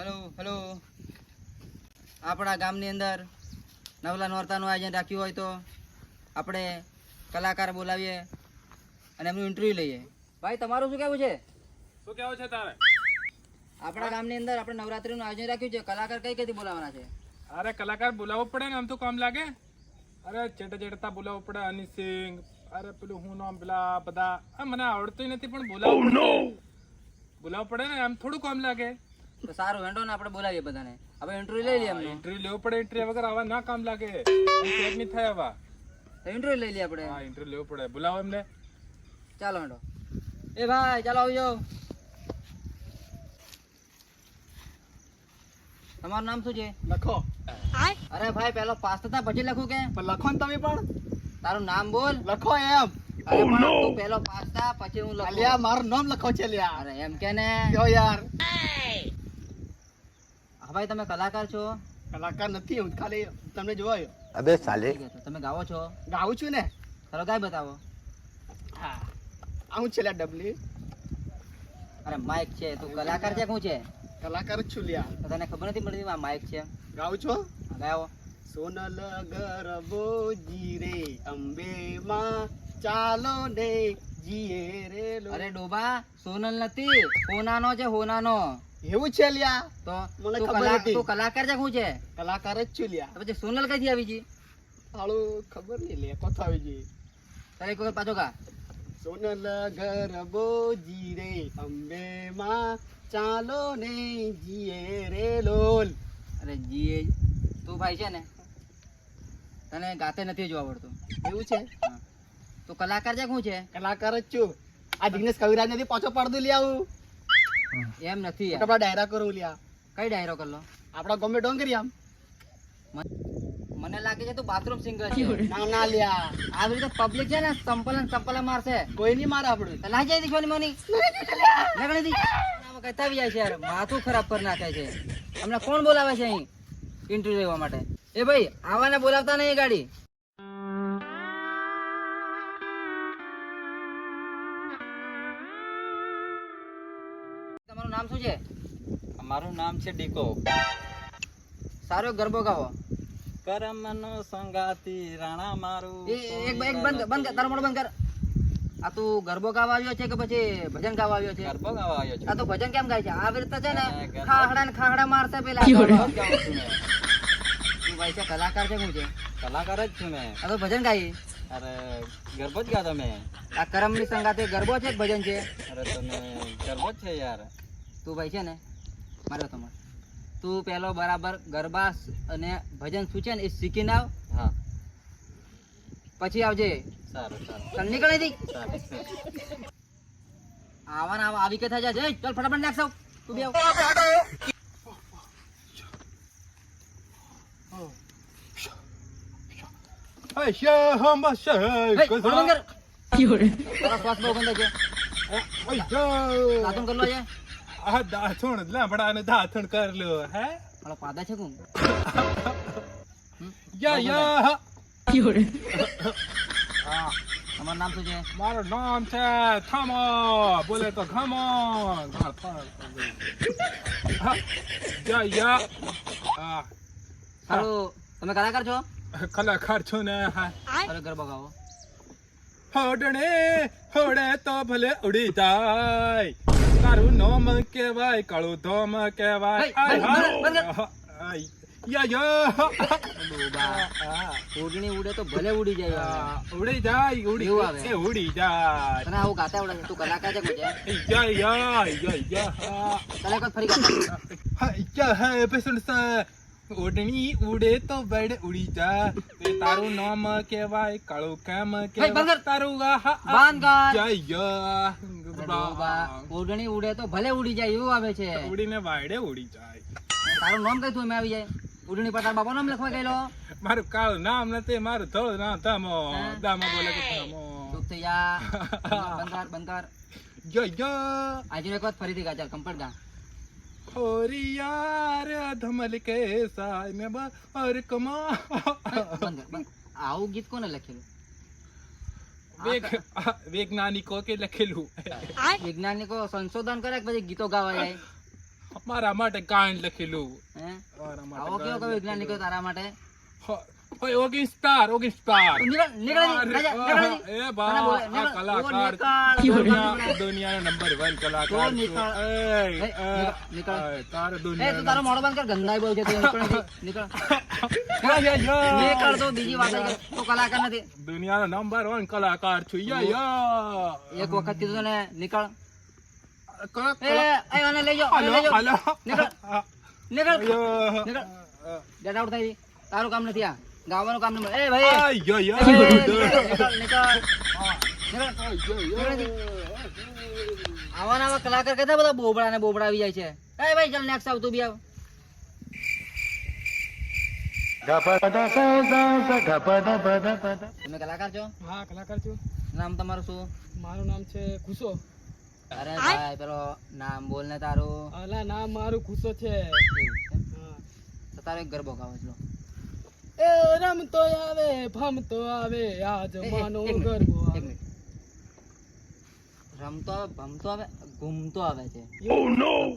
Hello hello આપણા ગામની અંદર નવલા નોરતાનું આયોજન રાખ્યું હોય તો આપણે કલાકાર બોલાવીએ અને એમનું ઇન્ટરવ્યૂ લઈએ. ભાઈ તમારું શું કહેવું છે? શું કેવું છે તારે? આપણા ગામની અંદર આપણે નવરાત્રીનું આયોજન રાખ્યું છે. કલાકાર કઈ કઈથી બોલાવવાના છે? અરે કલાકાર બોલાવવો પડે ને આમ તો કામ લાગે. અરે ચેટા ચેટતા બોલાવવો પડે હની સિંગ અરે પેલું હું નામ પેલા બધા. આ મને આવડતું નથી પણ બોલાવવું પડે. બોલાવવું પડે ને આમ થોડું કામ લાગે. તો સારું હેંડો ને આપણે બોલાવીએ બધાને. હવે ઇન્ટરવ્યુ લઈ લઈએ એમનું. ઇન્ટરવ્યુ લેવું પડે ઇન્ટરવ્યુ વગર આવા ના કામ લાગે. સેટ નહીં થાય આવા. તો ઇન્ટરવ્યૂ લઈ લઈએ આપણે. હા ઇન્ટરવ્યુ લેવું પડે. બોલાવો એમને. ચાલો હેંડો. એ ભાઈ ચાલો આવજો. તમારું નામ શું છે? લખો. અરે ભાઈ પેલો પાસ થતા પછી લખું કે? પણ લખો ને તમે પણ. તારું નામ બોલ. લખો એમ. અરે પણ તું પેલો પાસ થા પછી હું લખું. મારું નામ લખો છે લ્યા અરે એમ કે ને? યાર. ભાઈ તમે કલાકાર છો? કલાકાર નથી હું ખાલી તમને જોવાયો. અબે સાલે. તમે ગાવો છો? ગાઉં છું ને? ખરો ગાય બતાવો. હા. આવું છે ડબલી. અરે માઇક છે તું કલાકાર છે કું શું છે? કલાકાર જ છું લ્યા. તને ખબર નથી પડતી આ માઇક છે? ગાવ છો? ગાયો ગાઓ સોનલ ગરબો જીરે અંબે માં ચાલો ને જીએ રે અરે ડોબા સોનલ નથી હોનાનો છે હોનાનો. એવું છે લ્યા? તો મને ખબર હતી. તું કલાકાર છે શું છે? કલાકાર જ છું લ્યા. પછી સોનલ કઈથી આવી છે હાલું ખબર નહીં લે કોથા આવી જઈ તારે એક વખત પાછો કા? સોનલ ગરબો જીરે અંબે માં ચાલો ને જીએ રે લોલ. અરે જીએ તું ભાઈ છે ને તને ગાતે નથી જોવા પડતું એવું છે? તો કલાકાર છે શું છે? કલાકાર જ છું. આ જિગ્નેશ કવિરાજ નથી પાછો પડદું લઈ આવું એમ નથી યાર. આપડા ડાયરા કરું લ્યા. કઈ ડાયરો કરલો? આપડા ગમે ડોંગરી આમ. મને લાગે છે તું બાથરૂમ સિંગર છે. ના ના લ્યા. આવી રીતે પબ્લિક છે ને ચંપલ ને મારશે. કોઈ નહીં મારે આપણું. તો જાય જાય દીકવાની મની લગણી દી. કહેતા કઈ જાય છે યાર. માથું ખરાબ કરી નાખે છે. અમને કોણ બોલાવે છે અહીં? ઇન્ટરવ્યુ લેવા માટે. એ ભાઈ આવાને બોલાવતા નહીં ગાડી. નામ શું છે? મારું નામ છે ડીકો. સારો ગરબો ગાવો. કરમનો સંગાતી રાણા મારું એક એક બંધ બંધ કર તારો બંધ કર. આ તું ગરબો ગાવા આવ્યો છે કે પછી ભજન ગાવા આવ્યો છે? ગરબો ગાવા આવ્યો છે. આ તો ભજન કેમ ગાય છે? આ રીતે છે ને ખાહડા ને ખાહડા મારશે પેલા. તું ભાઈ છે કલાકાર છે શું છે? કલાકાર જ છું મેં. આ તો ભજન ગાઈ અરે ગરબો જ ગાતો મેં. આ કરમની સંગાતે ગરબો છે ભજન છે? અરે તમે ગરબો જ છે યાર. તું ભાઈ છે ને મારો તમારો. તું પેલો બરાબર ગરબા અને ભજન શું છે ને એ શીખીને આવ. હા. પછી આવજે. સારું સારું. ચાલ નીકળે દી સારું આવા આવી કે થાય જાય ચાલ ફટાફટ નાખ સૌ તું બી આવ. હે હમ આ દાથણ લાંબડા ને દાથણ કર લો હે? મારો પાદા છે કોણ? યા યા હા. તમારું નામ શું છે? મારું નામ છે થમો બોલે તો ખમો યા યા. હા. સારું તમે કલાકાર છો? કલાકાર છું ને હા. અરે ગરબા ગાવો હોડણે હોડે તો ભલે ઉડી જાય. તારું નોમ કેવાય કળું ધોમ કેવાય. ઉડણી ઉડે તો ભલે ઉડી જાય ઉડી જાય ઉડી આવે. ઉડી જાય. તને આવું ગાતા આવડે? તું કલાકાર છે ફરી હે પેસણ સા ઓડણી ઉડે તો બડ ઉડી જા તે તારું નામ કહેવાય કાળું કેમ કેવાય તારું યા. ઉડે તો ભલે ઉડી જાય એવું આવે છે. ઉડીને વાયડે ઉડી જાય. તારું નામ કઈ તું એમાં આવી જાય? ઉડણી પર તારા બાપા નામ લખવા ગયેલો? મારું કાળું નામ નથી મારું થોડું નામ તામો દામો બોલે કે ધમો. ચૂપ થઈ જા. યો યો. આજે એક વાત ફરીથી ગા ચાલ ગા આવું ગીત કોને લખેલું? વેગ વૈજ્ઞાનિકો કે લખેલું. વૈજ્ઞાનિકો સંશોધન કરે પછી ગીતો ગાવા જાય? મારા માટે કાંઈ લખેલું. આવો કેવો કયો વિજ્ઞાન તારા માટે? ઓય ઓગી સ્ટાર ઓગી સ્ટાર. એ બા બોલે. કલાકાર. દુનિયા નંબર 1 કલાકાર. નીકળ. નીકળ, નીકળ. એ, તારે તું તારો મોઢો બંધ કર ગંધાઈ બહુ છે તું નીકળ જી, નીકળ નીકળ તો બીજી વાત તો કલાકાર નથી દુનિયાનો નંબર 1 કલાકાર છું યા યા એક વખત કીધું તને નીકળ એ આને લઈ જાઓ લઈ જાઓ હાલો નીકળ નીકળ અયો. આઉટ થઈ તારું કામ નથી આ ગાવાનું કામ નહીં એ ભાઈ. યો. આવા આવા કલાકાર કેટલા બધા બોબડા ને બોબડા આવી જાય છે. એ ભાઈ ચાલ નેક્સ્ટ આવતું બી આવ. તમે કલાકાર છો? હા કલાકાર છું. નામ તમારું શું? મારું નામ છે ખુશો અરે ભાઈ પેલો નામ બોલ ને તારું. અલા નામ મારું ખુશો છે. તારો એક ગરબો ગાવો છો એ રમતો આવે ભમતો આવે આ જમાનો ગરબો આવે. રમતો આવે ભમતો આવે ઘૂમતો આવે છે.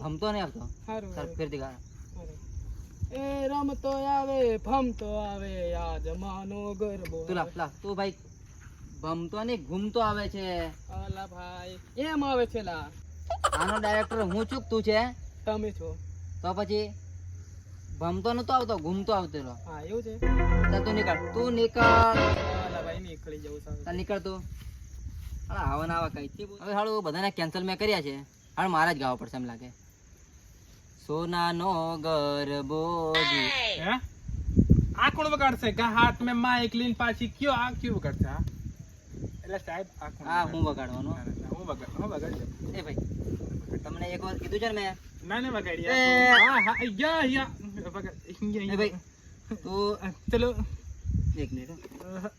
ભમતો નહીં આવતો? હારું, ફેરથી ગા એ રમતો આવે ભમતો આવે આ જમાનો ગરબો તું લાવ લાવ તું ભાઈ ભમતો નહીં ઘૂમતો આવે છે. અલા ભાઈ એમ આવે છે લા આનો ડાયરેક્ટર હું છું તું છે? તમે છો. તો પછી? ભમતો નતો આવતો ઘૂમતો આવતો હા એવું છે? તું નીકળ તું નીકળ. ભાઈ નીકળી જવું સારું નીકળ તું. આવા ને આવા બોલ. હવે હાલું બધાને કેન્સલ મેં કર્યા છે. હાલ મારે જ ગાવા પડશે એમ લાગે. સોનાનો ગરબો જી. હે? આ કોણ વગાડશે? કે હાથ મેં માઈક લઈને પાછી કયો આ કયો વગાડશે આ એટલે સાહેબ આ કોણ હા હું વગાડવાનો. ના, ના, ના, હું વગાડ હું વગાડી. એ ભાઈ તમને એક વાર કીધું છે ને મેં? ના ના વગાડી. હા હા યા યા વગાડ યા, એ યા. ભાઈ તું અ, ચલો એક મિનિટ હો. અ,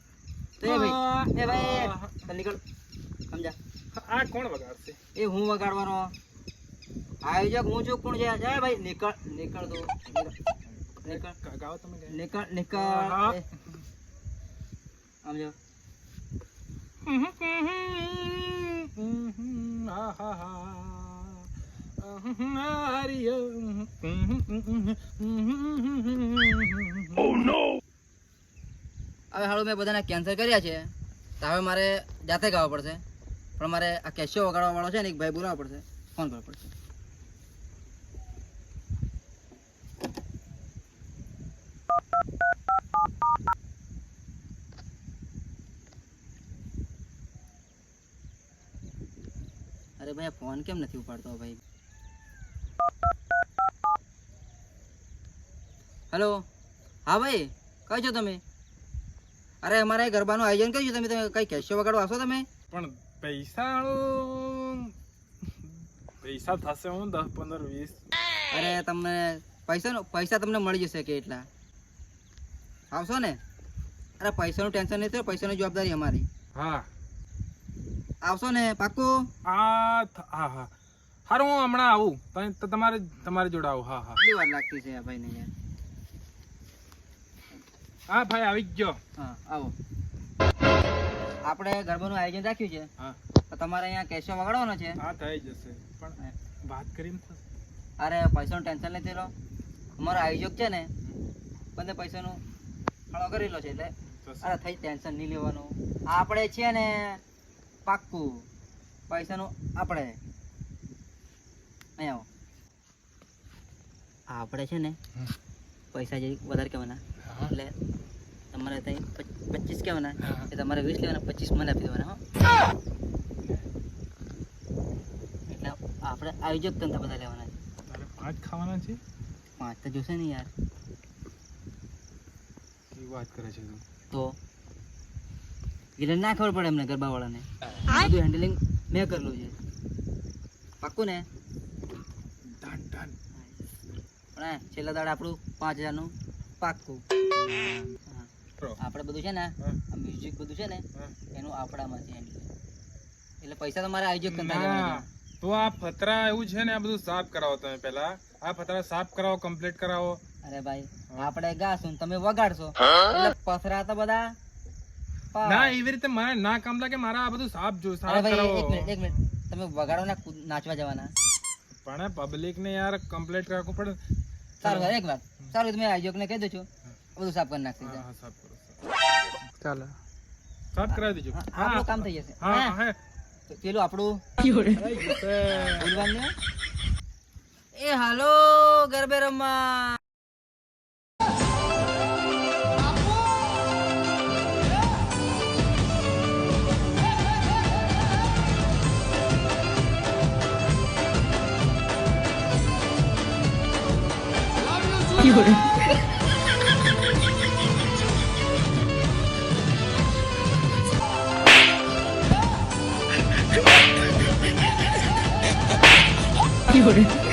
તો એ ભાઈ એ ભાઈ ચાલ નીકળ સમજા આ કોણ વગાડશે એ હું વગાડવાનો આયોજક હું છું કોણ છે જય ભાઈ નીકળ નીકળ તું નીકળ નીકળ ગા- ગાઓ તમે ગાઓ. નીકળ નીકળ હા. એ. આમ જો હવે હાલો, મેં બધાને કેન્સલ કર્યા છે. તો હવે મારે જાતે ગાવા પડશે. પણ મારે આ કેશિયો વગાડવા વાળો છે ને, એક ભાઈ બોલાવવા પડશે. ફોન કરવો પડશે. અરે ભાઈ ફોન કેમ નથી ઉપાડતો ભાઈ? હેલો? હા ભાઈ કઈ છો તમે? અરે અમારે ગરબાનું આયોજન કર્યું તમે તમે કઈ કેશો વગાડો આવશો તમે? પણ પૈસા પૈસા થશે હું દસ પંદર વીસ. અરે તમને પૈસાનો પૈસા તમને મળી જશે કે એટલા? આવશો ને? અરે પૈસાનું ટેન્શન નહીં થયું પૈસાની જવાબદારી અમારી. હા. આવશો ને પાક્કું? હા હા હા. હારું હું હમણાં આવું. તમારે તમારી જોડે આવું. હા હા. કેટલી વાર લાગતી છે ભાઈ ભાઈને યાર? હા ભાઈ આવી ગયો. હા આવો. આપણે ગરબાનું આયોજન રાખ્યું છે. હા. તો તમારે અહીંયા કેશો વગાડવાનો છે. હા થઈ જશે. પણ વાત કરીને. અરે પૈસાનું ટેન્શન નથી લો. અમારો આયોજક છે ને બધે પૈસાનું ફાળો કરેલો છે એટલે અરે થઈ ટેન્શન નહીં લેવાનું. આપણે છે ને પાક્કું પૈસાનું આપણે અહીંયા આવો. આપણે છે ને પૈસા જે વધારે કહેવાના. એટલે તમારે ત્યાં પચ- પચીસ કહેવાના. એ તમારે વીસ લેવાના પચીસ મને આપી દેવાના હો. એટલે આપણે આયોજક તંત્ર બધા લેવાના છે. પાંચ ખાવાના છે? પાંચ તો જોશે ને યાર. એ વાત કરે છે તું. તો એટલે ના ખબર પડે એમને ગરબાવાળાને. બધું હેન્ડલિંગ મેં કરેલું છે. પાક્કું ને? ડન ડન પણ છેલ્લા દાડ આપણું પાંચ હજારનું પાક્કું. આપણે બધું છે ને આ મ્યુઝિક બધું છે ને એનું આપણામાંથી હેન્ડલિંગ એટલે પૈસા તો મારે આયોજક ધંધા તો. આ ફતરા એવું છે ને આ બધું સાફ કરાવો તમે પહેલા. આ ફતરા સાફ કરાવો કમ્પ્લીટ કરાવો. અરે ભાઈ આપણે ગાશું તમે વગાડશો. એટલે પથરા તો બધા ના એવી રીતે મને ના કામ લાગે મારા આ બધું સાફ જો સાફ કરાવો એક મિનિટ એક મિનિટ. તમે વગાડો ને નાચવા જવાના. પણ પબ્લિક ને યાર કમ્પ્લીટ રાખવું પડે. સારું એક વાત. સારું તમે આયોજક ને કહી દો છો. બધું સાફ કરી નાખી હા હા સાફ કરો ચાલો. સાફ કરાવી દેજો. હા, આપણું કામ થઈ જશે. હા હા, હા પેલું આપણું હો. એ હાલો ગરબે રમવા. Fiore.